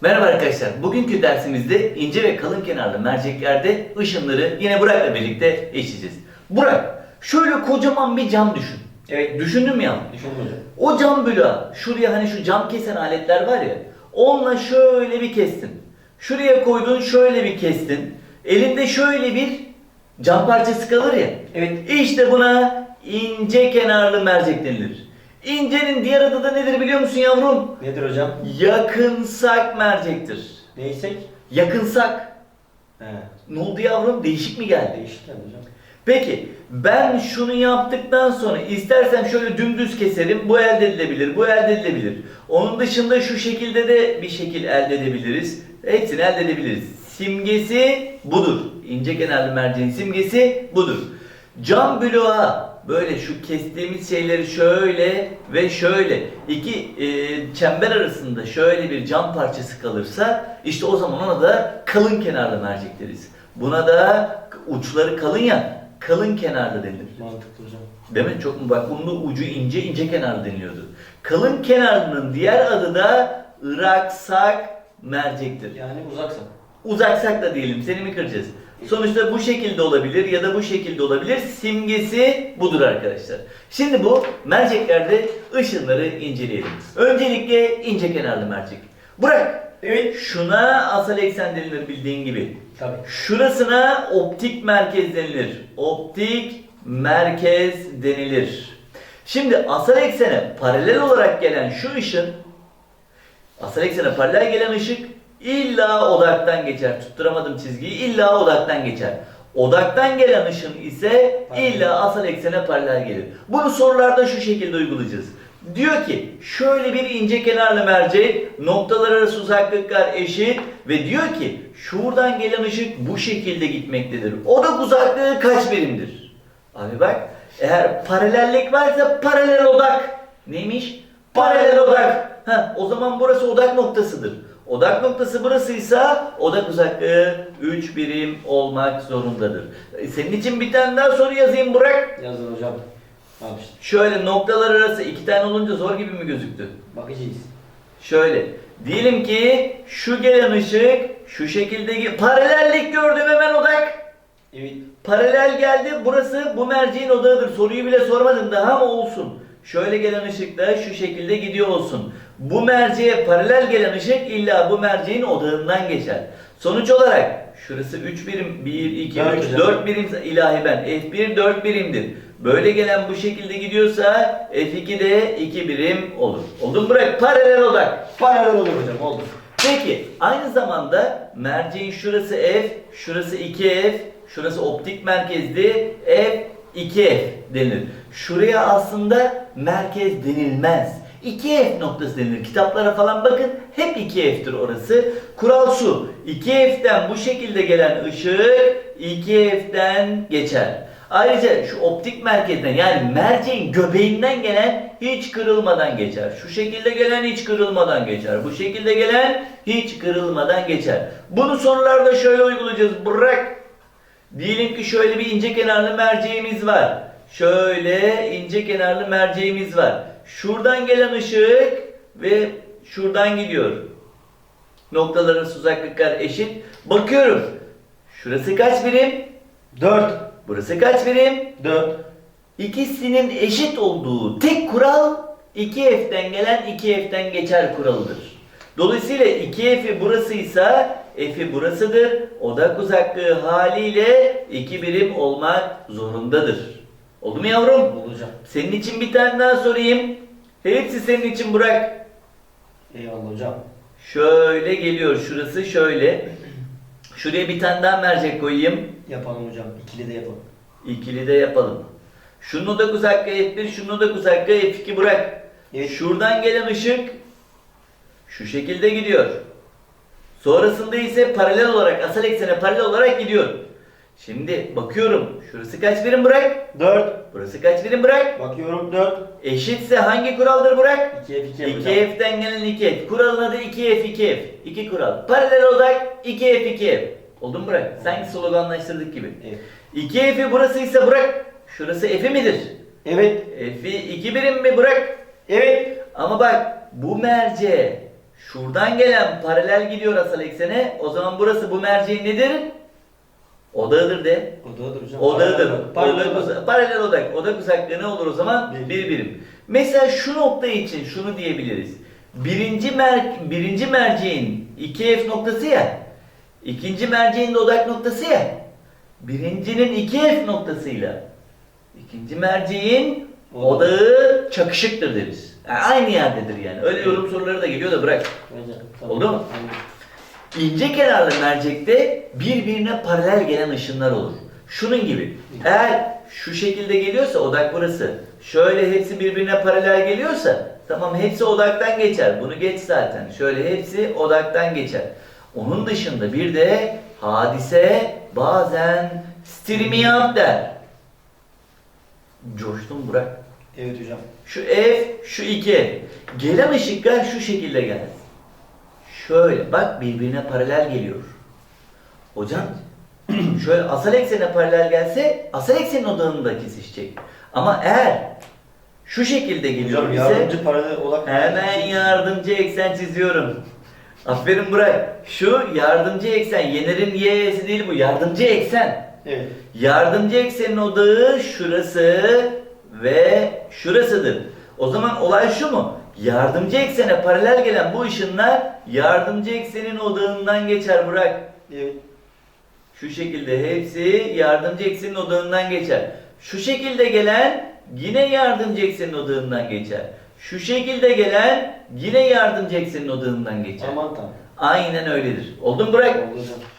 Merhaba arkadaşlar. Bugünkü dersimizde ince ve kalın kenarlı merceklerde ışınları yine Burak'la birlikte işleyeceğiz. Burak, şöyle kocaman bir cam düşün. Evet. Düşündün mü ya? Düşündüm hocam. O cam bloğu, şuraya hani şu cam kesen aletler var ya, onunla şöyle bir kestin. Şuraya koydun, şöyle bir kestin. Elinde şöyle bir cam parçası kalır ya. Evet. İşte buna ince kenarlı mercek denilir. İncenin diğer adı da nedir biliyor musun yavrum? Nedir hocam? Yakınsak mercektir. Neysek? Yakınsak. He. Ne oldu yavrum? Değişik mi geldi? Değişik geldi hocam. Peki ben şunu yaptıktan sonra istersem şöyle dümdüz keserim. Bu elde edilebilir, bu elde edilebilir. Onun dışında şu şekilde de bir şekil elde edebiliriz. Hepsini elde edebiliriz. Simgesi budur. İnce kenarlı merceğin simgesi budur. Cam bloğa böyle şu kestiğimiz şeyleri şöyle ve şöyle iki e, çember arasında şöyle bir cam parçası kalırsa işte o zaman ona da kalın kenarlı mercek deriz. Buna da uçları kalın ya kalın kenarlı denilir. Mantıklı hocam. Değil mi? Çok mu? Bak bunun ucu ince ince kenarlı deniliyordu. Kalın kenarlının diğer adı da ıraksak mercektir. Yani uzaksa. Uzaksak da diyelim seni mi kıracağız? Sonuçta bu şekilde olabilir ya da bu şekilde olabilir. Simgesi budur arkadaşlar. Şimdi bu merceklerde ışınları inceleyelim. Öncelikle ince kenarlı mercek. Bırak. Evet. Şuna asal eksen denilir bildiğin gibi. Tabii. Şurasına optik merkez denilir. Optik merkez denilir. Şimdi asal eksene paralel olarak gelen şu ışın asal eksene paralel gelen ışık illa odaktan geçer. Tutturamadım çizgiyi. illa odaktan geçer. Odaktan gelen ışın ise illa asal eksene paralel gelir. Bunu sorularda şu şekilde uygulayacağız. Diyor ki şöyle bir ince kenarlı mercek noktalar arası uzaklıklar eşit ve diyor ki şuradan gelen ışık bu şekilde gitmektedir. Odak uzaklığı kaç birimdir? Abi bak eğer paralellik varsa paralel odak neymiş? Paralel odak. Ha, o zaman burası odak noktasıdır. Odak noktası burasıysa odak uzaklığı 3 birim olmak zorundadır. E, Senin için bir tane daha soru yazayım Burak. Yazın hocam. Abi işte. Şöyle noktalar arası iki tane olunca zor gibi mi gözüktü? Bakacağız. Şöyle. Diyelim ki şu gelen ışık şu şekilde paralellik gördüm hemen odak. Evet. Paralel geldi. Burası bu merceğin odağıdır. Soruyu bile sormadım daha ama olsun. Şöyle gelen ışık da şu şekilde gidiyor olsun. Bu merceğe paralel gelen ışık illa bu merceğin odağından geçer. Sonuç olarak şurası 3 birim 1 2 Dört 3 hocam. 4 birim ilahi ben F1 4 birimdir. Böyle gelen bu şekilde gidiyorsa F2 de 2 birim olur. Oldu mu bırak paralel odak. Paralel olur hocam. Oldu. Peki aynı zamanda merceğin şurası F, şurası 2F, şurası optik merkezli F 2F denir. Şuraya aslında merkez denilmez. 2F noktası denilir. Kitaplara falan bakın hep 2F'tir orası. Kural şu. 2F'den bu şekilde gelen ışık 2F'den geçer. Ayrıca şu optik merkezden yani merceğin göbeğinden gelen hiç kırılmadan geçer. Şu şekilde gelen hiç kırılmadan geçer. Bu şekilde gelen hiç kırılmadan geçer. Bunu sorularda şöyle uygulayacağız. Bırak. Diyelim ki şöyle bir ince kenarlı merceğimiz var. Şöyle ince kenarlı merceğimiz var. Şuradan gelen ışık ve şuradan gidiyor. Noktaların uzaklıklar eşit. Bakıyorum. Şurası kaç birim? 4. Burası kaç birim? 4. İkisinin eşit olduğu tek kural 2F'den gelen 2F'den geçer kuralıdır. Dolayısıyla 2F'i burasıysa F'i burasıdır. Odak uzaklığı haliyle 2 birim olmak zorundadır. Oldu mu yavrum? Hocam. Senin için bir tane daha sorayım. Hepsi senin için Burak. Eyvallah hocam. Şöyle geliyor şurası şöyle. Şuraya bir tane daha mercek koyayım. Yapalım hocam. İkili de yapalım. İkili de yapalım. Şunun odak uzaklığı F1, şunun odak uzaklığı F2 bırak. Evet. Şuradan gelen ışık şu şekilde gidiyor. Sonrasında ise paralel olarak, asal eksene paralel olarak gidiyor. Şimdi bakıyorum. Şurası kaç birim bırak? 4. Burası kaç birim bırak? Bakıyorum 4. Eşitse hangi kuraldır bırak? 2 F 2 F hocam. 2F'den gelen 2F. Kuralın adı 2F 2F. 2 kural. Paralel odak 2F 2F. Oldu mu Burak? Sanki sloganlaştırdık gibi. Evet. 2F'i burasıysa Burak. Şurası F'i midir? Evet. F'i 2 birim mi Burak? Evet. Ama bak bu merce Şuradan gelen paralel gidiyor asal eksene. O zaman burası bu merceğin nedir? Odağıdır de. Odağıdır hocam. Odağıdır. Paralel. Odak paralel odak. Odak uzaklığı ne olur o zaman? Bir. Bir birim. Mesela şu nokta için şunu diyebiliriz. Birinci, mer birinci merceğin 2F noktası ya. ikinci merceğin de odak noktası ya. Birincinin 2F noktasıyla ikinci merceğin odağı çakışıktır deriz. Yani aynı yerdedir yani. Öyle yorum soruları da geliyor da bırak. Hocam, Oldu mu? Aynen. İnce kenarlı mercekte birbirine paralel gelen ışınlar olur. Şunun gibi. Eğer şu şekilde geliyorsa odak burası. Şöyle hepsi birbirine paralel geliyorsa tamam hepsi odaktan geçer. Bunu geç zaten. Şöyle hepsi odaktan geçer. Onun dışında bir de hadise bazen streaming der. Coştum Burak. Evet hocam. Şu F, şu 2 Gelen ışıklar şu şekilde gelsin. Şöyle bak birbirine paralel geliyor. Hocam şöyle asal eksene paralel gelse asal eksenin odağını da kesişecek. Ama eğer şu şekilde geliyor Hocam ise yardımcı paralel olarak hemen yardımcı eksen çiziyorum. Aferin Burak. Şu yardımcı eksen. Yener'in y'si değil bu. Yardımcı eksen. Evet. Yardımcı eksenin odağı şurası ve şurasıdır. O zaman olay şu mu? Yardımcı eksene paralel gelen bu ışınlar yardımcı eksenin odağından geçer Burak. Evet. Şu şekilde hepsi yardımcı eksenin odağından geçer. Şu şekilde gelen yine yardımcı eksenin odağından geçer. Şu şekilde gelen yine yardımcı eksenin odağından geçer. Aman tanrım. Aynen öyledir. Oldu mu Burak? Oldu hocam.